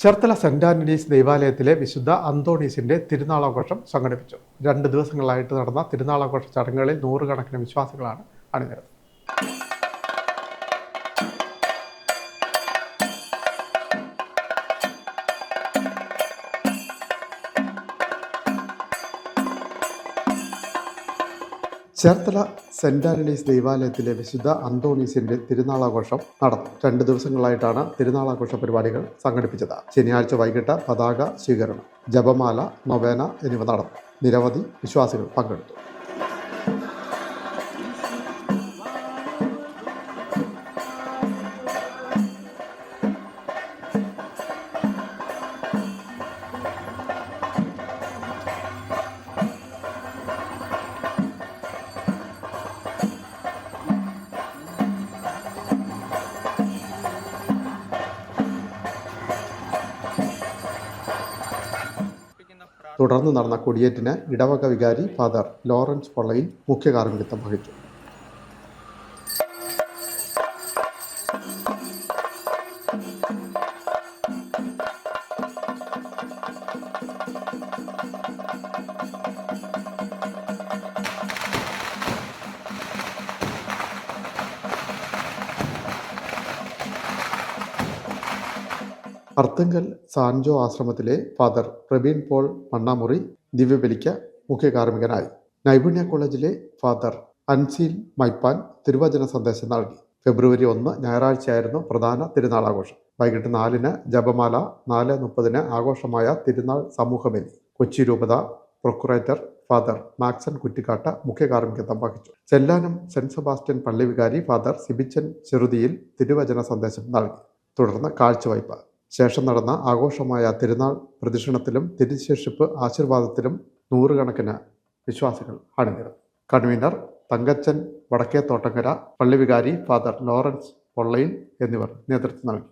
Cherthala saint Antony's ദേവാലയത്തിലെ വിശുദ്ധ അന്തോണീസിന്റെ തിരുനാളാഘോഷം സംഘടിപ്പിച്ചു. രണ്ട് ദിവസങ്ങളായിട്ട് നടന്ന തിരുനാളാഘോഷ ചടങ്ങുകളിൽ നൂറുകണക്കിന് വിശ്വാസികളാണ് അണിനിരന്നത്. ചേർത്തല സെന്റ് ആന്റണീസ് ദേവാലയത്തിലെ വിശുദ്ധ അന്തോണീസിന്റെ തിരുനാളാഘോഷം നടന്നു. രണ്ട് ദിവസങ്ങളായിട്ടാണ് തിരുനാളാഘോഷ പരിപാടികൾ സംഘടിപ്പിച്ചത്. ശനിയാഴ്ച വൈകിട്ട് പതാക സ്വീകരണം ജപമാല നൊവേന എന്നിവ നടന്നു. നിരവധി വിശ്വാസികൾ പങ്കെടുത്തു. തുടർന്ന് നടന്ന കൊടിയേറ്റിന് ഇടവക വികാരി ഫാദർ ലോറൻസ് പൊള്ളയിൽ മുഖ്യ കാർമ്മികത്വം വഹിച്ചു. അർത്തങ്കൽ സാൻജോ ആശ്രമത്തിലെ ഫാദർ പ്രവീൺ പോൾ മണ്ണാമുറി ദിവ്യബലിക്ക് മുഖ്യ കാർമ്മികനായി നൈപുണ്യ കോളേജിലെ ഫാദർ അൻസീൽ മൈപ്പാൻ തിരുവചന സന്ദേശം നൽകി. ഫെബ്രുവരി ഒന്ന് ഞായറാഴ്ചയായിരുന്നു പ്രധാന തിരുനാൾ ആഘോഷം വൈകിട്ട് നാലിന് ജപമാല നാല് മുപ്പതിന് ആഘോഷമായ തിരുനാൾ സമൂഹബലി കൊച്ചി രൂപത പ്രൊക്കുറേറ്റർ ഫാദർ മാക്സൺ കുറ്റിക്കാട്ട മുഖ്യ കാർമ്മികത്വം വഹിച്ചു. ചെല്ലാനം സെന്റ് സെബാസ്റ്റ്യൻ പള്ളി വികാരി ഫാദർ സിബിച്ചൻ ചെറുതിയിൽ തിരുവചന സന്ദേശം നൽകി. തുടർന്ന് കാഴ്ചവയ്പ്. ശേഷം നടന്ന ആഘോഷമായ തിരുനാൾ പ്രദക്ഷിണത്തിലും തിരുശേഷിപ്പ് ആശീർവാദത്തിലും നൂറുകണക്കിന് വിശ്വാസികൾ അണിനിരുന്നു കൺവീനർ തങ്കച്ചൻ വടക്കേ തോട്ടങ്കര പള്ളിവികാരി ഫാദർ ലോറൻസ് പൊള്ളയിൽ എന്നിവർ നേതൃത്വം നൽകി.